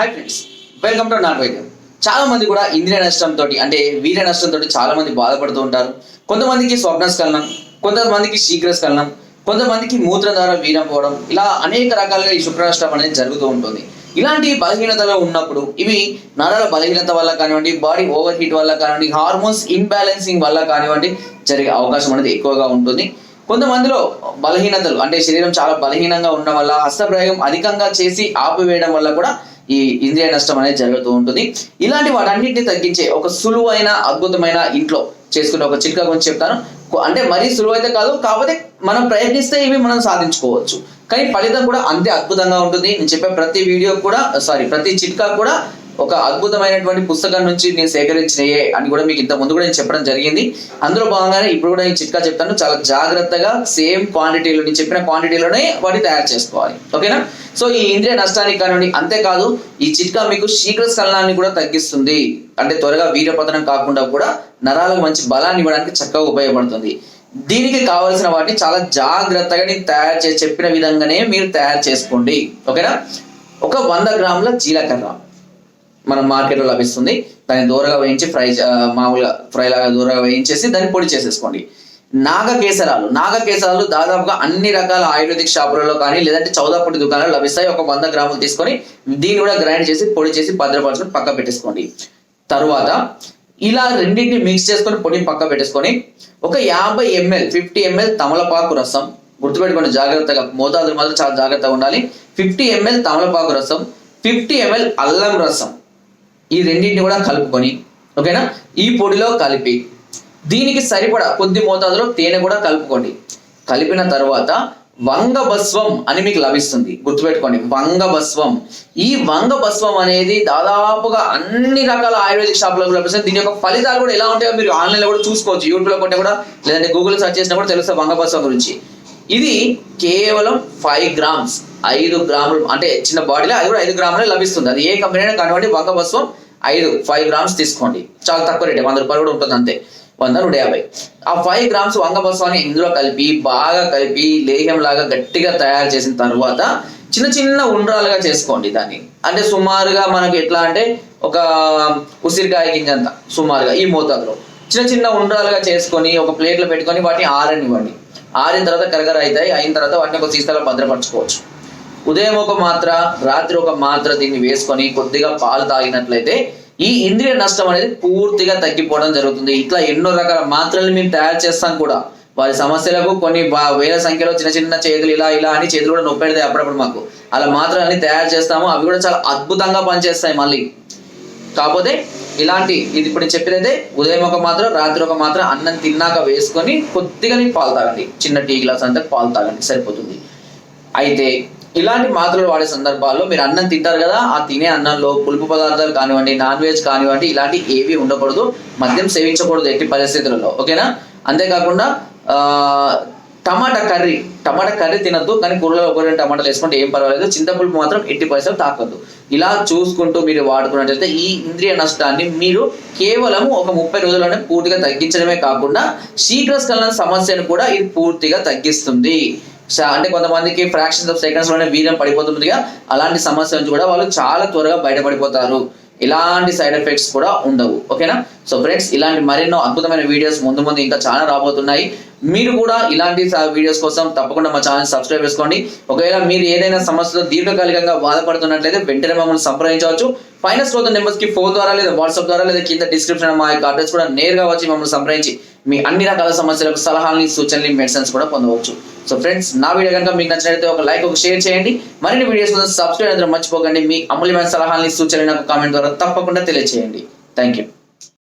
Hi friends welcome to నాన్ వైద్యం చాలా మంది కూడా ఇంద్రియ నష్టంతో అంటే వీర్య నష్టంతో చాలా మంది బాధపడుతూ ఉంటారు. కొంతమందికి స్వప్నస్కలనం కొంతమందికి శీఘ్రస్కలనం కొంతమందికి మూత్రధార వీరం పోవడం ఇలా అనేక రకాలుగా ఈ శుక్ర నష్టం అనేది జరుగుతూ ఉంటుంది. ఇలాంటి బలహీనతలో ఉన్నప్పుడు ఇవి నరాల బలహీనత వల్ల కానివ్వండి బాడీ ఓవర్ హీట్ వల్ల కానివ్వండి హార్మోన్స్ ఇన్బ్యాలెన్సింగ్ వల్ల కానివ్వండి జరిగే అవకాశం అనేది ఎక్కువగా ఉంటుంది. కొంతమందిలో బలహీనతలు అంటే శరీరం చాలా బలహీనంగా ఉండడం వల్ల హస్తప్రయోగం అధికంగా చేసి ఆపివేయడం వల్ల కూడా ఈ ఇంద్రియ నష్టం అనేది జరుగుతూ ఉంటుంది. ఇలాంటి వాటన్నిటిని తగ్గించే ఒక సులువైన అద్భుతమైన ఇంట్లో చేసుకునే ఒక చిట్కా గురించి చెప్తాను. అంటే మరీ సులువు అయితే కాదు కాకపోతే మనం ప్రయత్నిస్తే ఇవి మనం సాధించుకోవచ్చు. కానీ ఫలితం కూడా అంతే అద్భుతంగా ఉంటుంది. నేను చెప్పే ప్రతి వీడియో కూడా సారీ ప్రతి చిట్కా కూడా ఒక అద్భుతమైనటువంటి పుస్తకం నుంచి నేను సేకరించినయే అని కూడా మీకు ఇంత ముందు కూడా నేను చెప్పడం జరిగింది. అందులో భాగంగానే ఇప్పుడు కూడా నేను చిట్కా చెప్తాను. చాలా జాగ్రత్తగా సేమ్ క్వాంటిటీలో నేను చెప్పిన క్వాంటిటీలోనే వాటిని తయారు చేసుకోవాలి. ఓకేనా? సో ఈ ఇంద్రియ నష్టానికి కానివ్వండి అంతేకాదు ఈ చిట్కా మీకు శీఘ్ర స్ఖలనాన్ని కూడా తగ్గిస్తుంది. అంటే త్వరగా వీరపతనం కాకుండా కూడా నరాలకు మంచి బలాన్ని ఇవ్వడానికి చక్కగా ఉపయోగపడుతుంది. దీనికి కావలసిన వాటిని చాలా జాగ్రత్తగా నేను తయారు చేసి చెప్పిన విధంగానే మీరు తయారు చేసుకోండి. ఓకేనా? ఒక వంద గ్రాముల జీలకర్ర. మన మార్కెట్లో లభిస్తుంది. దాన్ని దూరగా వేయించి ఫ్రై మామూలుగా ఫ్రై లాగా దూరగా వేయించేసి దాన్ని పొడి చేసేసుకోండి. నాగకేసరాలు నాగకేసరాలు దాదాపుగా అన్ని రకాల ఆయుర్వేదిక్ షాపులలో కానీ లేదంటే చౌదాపొడి దుకాణాలు లభిస్తాయి. ఒక వంద గ్రాములు తీసుకొని దీన్ని కూడా గ్రైండ్ చేసి పొడి చేసి భద్రపరచుకొని పక్క పెట్టేసుకోండి. తరువాత ఇలా రెండింటిని మిక్స్ చేసుకొని పొడిని పక్క పెట్టేసుకొని ఒక యాభై ఎంఎల్ ఫిఫ్టీ ఎంఎల్ తమలపాకు రసం గుర్తుపెట్టుకోండి జాగ్రత్తగా మోతాదులు మాత్రం చాలా జాగ్రత్తగా ఉండాలి. ఫిఫ్టీ ఎంఎల్ తమలపాకు రసం ఫిఫ్టీ ఎంఎల్ అల్లం రసం. ఈ రెండింటిని కూడా కలుపుకొని ఓకేనా? ఈ పొడిలో కలిపి దీనికి సరిపడా కొద్ది మోతాదులో తేనె కూడా కలుపుకోండి. కలిపిన తర్వాత వంగభస్వం అని మీకు లభిస్తుంది. గుర్తుపెట్టుకోండి వంగభస్వం. ఈ వంగభస్వం అనేది దాదాపుగా అన్ని రకాల ఆయుర్వేదిక్ షాపులకు లభిస్తుంది. దీని యొక్క ఫలితాలు కూడా ఎలా ఉంటాయో మీరు ఆన్లైన్లో కూడా చూసుకోవచ్చు. యూట్యూబ్లో కొట్టే కూడా లేదంటే గూగుల్ సెర్చ్ చేసినా కూడా తెలుస్తుంది వంగభస్వం గురించి. ఇది కేవలం ఫైవ్ గ్రామ్స్ ఐదు గ్రాములు అంటే చిన్న బాడీలో అది కూడా ఐదు గ్రాములే లభిస్తుంది. అది ఏ కంపెనీ అయినా కానివ్వండి వంగభస్వం ఐదు ఫైవ్ గ్రామ్స్ తీసుకోండి. చాలా తక్కువ రేటు వంద రూపాయలు కూడా ఉంటుంది అంతే. వంద నూట యాభై. ఆ ఫైవ్ గ్రామ్స్ వంగపసాన్ని ఇందులో కలిపి బాగా కలిపి లేహ్యం లాగా గట్టిగా తయారు చేసిన తర్వాత చిన్న చిన్న ఉండ్రాలుగా చేసుకోండి దాన్ని. అంటే సుమారుగా మనకి ఎట్లా అంటే ఒక ఉసిరికాయ గింజంత సుమారుగా ఈ మోతాదులో. చిన్న చిన్న ఉండ్రాలుగా చేసుకొని ఒక ప్లేట్లో పెట్టుకొని వాటిని ఆరనివ్వండి. ఆరిన తర్వాత కరగర అవుతాయి అయిన తర్వాత వాటిని ఒక సీసాలో భద్రపరచుకోవచ్చు. ఉదయం ఒక మాత్ర రాత్రి ఒక మాత్ర దీన్ని వేసుకొని కొద్దిగా పాలు తాగినట్లయితే ఈ ఇంద్రియ నష్టం అనేది పూర్తిగా తగ్గిపోవడం జరుగుతుంది. ఇట్లా ఎన్నో రకాల మాత్రలు మేము తయారు చేస్తాం కూడా. వారి సమస్యలకు కొన్ని వేల సంఖ్యలో చిన్న చిన్న చేతులు ఇలా ఇలా అని చేతులు కూడా నొప్పి పెడతాయి అప్పుడప్పుడు మాకు. అలా మాత్రలని తయారు చేస్తాము. అవి కూడా చాలా అద్భుతంగా పనిచేస్తాయి మళ్ళీ. కాకపోతే ఇలాంటి ఇది ఇప్పుడు నేను ఉదయం ఒక మాత్రం రాత్రి ఒక మాత్రం అన్నం తిన్నాక వేసుకొని కొద్దిగా పాలు తాగండి. చిన్న టీ గ్లాస్ అంతా పాలు తాగండి. సరిపోతుంది. అయితే ఇలాంటి మాత్రలు వాడే సందర్భాల్లో మీరు అన్నం తింటారు కదా ఆ తినే అన్నంలో పులుపు పదార్థాలు కానివ్వండి నాన్ వెజ్ కానివ్వండి ఇలాంటి ఏవి ఉండకూడదు. మద్యం సేవించకూడదు ఎట్టి పరిస్థితులలో ఓకేనా? అంతేకాకుండా ఆ, టమాటా కర్రీ టమాటా కర్రీ తినద్దు కానీ కూరలో ఒక రెండు టమాటాలు వేసుకుంటే ఏం పర్వాలేదు. చింతపులుపు మాత్రం ఎట్టి పరిస్థితులు తాకద్దు. ఇలా చూసుకుంటూ మీరు వాడుకున్నట్లయితే ఈ ఇంద్రియ నష్టాన్ని మీరు కేవలం ఒక ముప్పై రోజుల్లోనే పూర్తిగా తగ్గించడమే కాకుండా శీఘ్రస్కలన సమస్యను కూడా ఇది పూర్తిగా తగ్గిస్తుంది. అంటే కొంతమందికి ఫ్రాక్షన్స్ ఆఫ్ సెకండ్స్లోనే వీర్యం పడిపోతుందిగా. అలాంటి సమస్య నుంచి కూడా వాళ్ళు చాలా త్వరగా బయటపడిపోతారు. ఇలాంటి సైడ్ ఎఫెక్ట్స్ కూడా ఉండవు. ఓకేనా? సో ఫ్రెండ్స్ ఇలాంటి మరెన్నో అద్భుతమైన వీడియోస్ ముందు ముందు ఇంకా చాలా రాబోతున్నాయి. మీరు కూడా ఇలాంటి వీడియోస్ కోసం తప్పకుండా మా ఛానల్ సబ్స్క్రైబ్ చేసుకోండి. ఒకవేళ మీరు ఏదైనా సమస్యతో దీర్ఘకాలికంగా బాధపడుతున్నట్లయితే వెంటనే మమ్మల్ని సంప్రదించవచ్చు. ఫైనల్ శ్రోత నెంబర్స్కి ఫోన్ ద్వారా లేదా వాట్సాప్ ద్వారా లేదా కింద డిస్క్రిప్షన్ మా యొక్క అడ్రస్ కూడా నేరుగా వచ్చి మమ్మల్ని సంప్రదించి మీ అన్ని రకాల సమస్యలకు సలహాలని సూచనలు మెడిసిన్స్ కూడా పొందవచ్చు. సో ఫ్రెండ్స్ నా వీడియో కనుక మీకు నచ్చినట్లయితే ఒక లైక్ ఒక షేర్ చేయండి. మరిన్ని వీడియోస్ కోసం సబ్స్క్రైబ్ అందరూ మర్చిపోకండి. మీ అమూల్యమైన సలహాలని సూచనలు నాకు కామెంట్ ద్వారా తప్పకుండా తెలియజేయండి థ్యాంక్ యూ